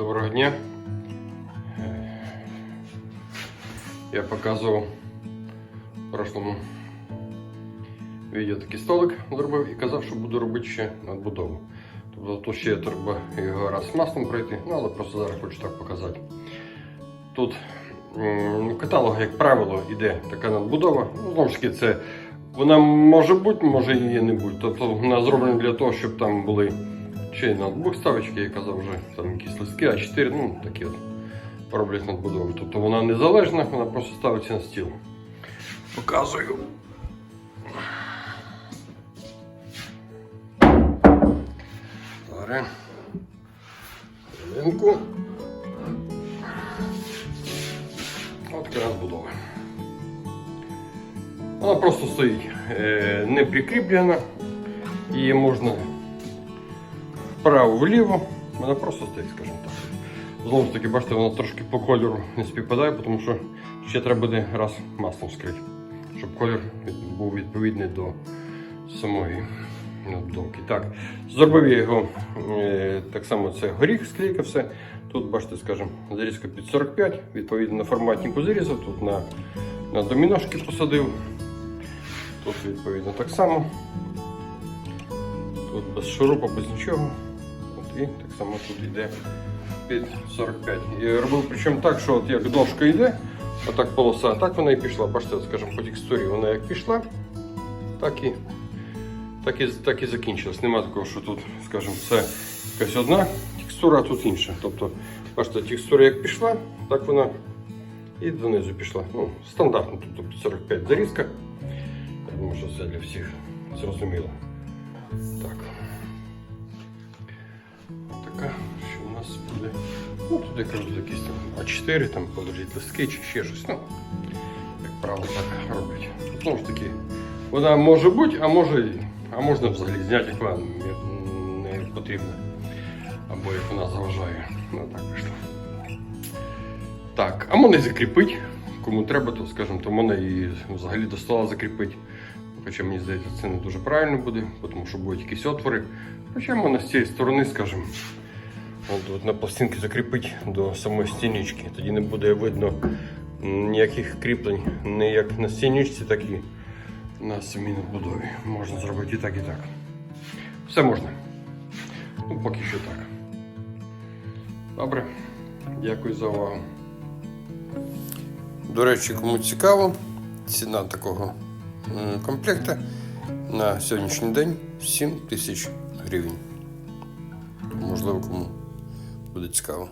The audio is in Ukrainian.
Доброго дня. Я показував в прошлому відео такий столик зробив і казав, що буду робити ще надбудову. Тобто тут ще треба його раз маслом пройти, ну але просто зараз хочу так показати. Тут в каталогу, як правило, йде така надбудова. Ну, знову ж таки, це вона може бути, може її не бути. Тобто вона зроблена для того, щоб там були чи ноутбук ставочки, я казав вже, там якісь листки, А4, ну такі от роблять надбудову. Тобто вона незалежна, вона просто ставиться на стіл. Показую. Зараз. Хвилинку. От така надбудова. Вона просто стоїть е, не прикріплена. Її можна вправо-вліво. Вона просто стоїть, скажімо так. Знову ж таки, бачите, вона трошки по кольору не співпадає, тому що ще треба буде раз маслом скрити, щоб колір був відповідний до самої надбудовки. Так, зробив я його е, так само це горіх, склейка, все. Тут, бачите, скажімо, зарізка під 45, відповідно на форматнику зарізав, тут на, на доміношки посадив. Тут відповідно так само. Тут без шурупа, без нічого. І так само тут йде під 45. І робив причому так, що от як дошка йде, отак полоса, так вона і пішла. Бачите, скажімо, по текстурі вона як пішла, так і, так і, так і закінчилась. Нема такого, що тут, скажімо, це якась одна текстура, а тут інша. Тобто, бачите, текстура як пішла, так вона і донизу пішла. Ну, стандартно, тобто 45 зарізка. Я думаю, що це для всіх зрозуміло. Так. Така, що у нас буде. Ну, тут я якісь там А4, там положить листки чи ще щось. Ну, як правило, так роблять. Знову ж таки, вона може бути, а може, а можна взагалі зняти, як вам не- потрібно. Або як вона заважає. Ну так вийшло. Так, а мене закріпить. Кому треба, то скажімо, то мене і взагалі до стола закріпить. Хоча мені здається, це не дуже правильно буде, тому що будуть якісь отвори. Хоча можна з цієї сторони, скажімо, на пластинки закріпити до самої стінічки. Тоді не буде видно ніяких кріплень, ні як на стінічці, так і на самій надбудові. Можна зробити і так, і так. Все можна. Ну, поки що так. Добре. Дякую за увагу. До речі, кому цікаво, ціна такого комплекта на сьогоднішній день 7 тисяч гривень. Можливо, кому буде цікаво.